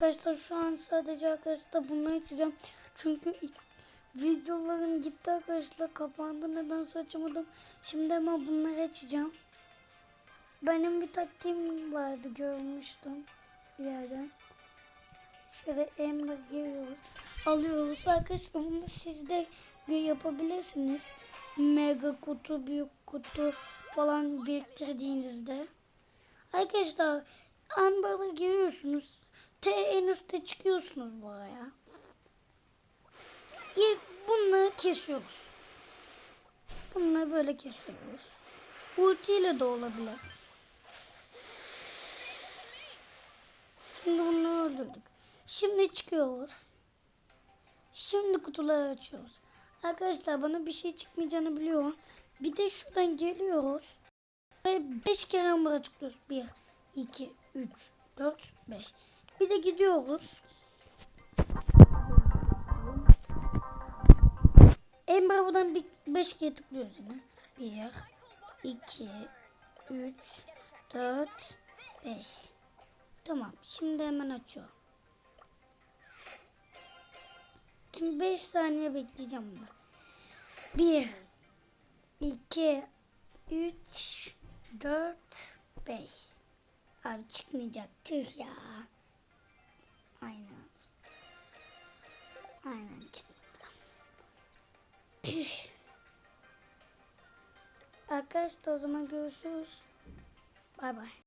Arkadaşlar şu an sadece arkadaşlar bunları açacağım. Çünkü ilk videolarım gitti arkadaşlar. Kapandı nedense açamadım. Şimdi hemen bunları açacağım. Benim bir taktiğim vardı görmüştüm bir yerden. Şöyle ember giriyoruz. Alıyoruz. Arkadaşlar bunu siz de yapabilirsiniz. Mega kutu, büyük kutu falan biriktirdiğinizde. Arkadaşlar amber'a giriyorsunuz. Üstte çıkıyorsunuz buraya. Bunları kesiyoruz. Bunları böyle kesiyoruz. Ultiyle de olabilir. Şimdi bunu öldürdük. Şimdi çıkıyoruz. Şimdi kutuları açıyoruz. Arkadaşlar bana bir şey çıkmayacağını biliyorum. Bir de şuradan geliyoruz. Ve 5 kere amber'a tıklıyoruz. 1, 2, 3, 4, 5. Bir de gidiyoruz. Emre buradan bir 5 kere tıklıyoruz yine. 1, 2, 3, 4, 5. Tamam. Şimdi hemen açıyorum. Şimdi 5 saniye bekleyeceğim bunu. 1, 2, 3, 4, 5. Abi çıkmayacak. Tüh ya. Aynen. Arkadaşlar o zaman görüşürüz. Bay bay.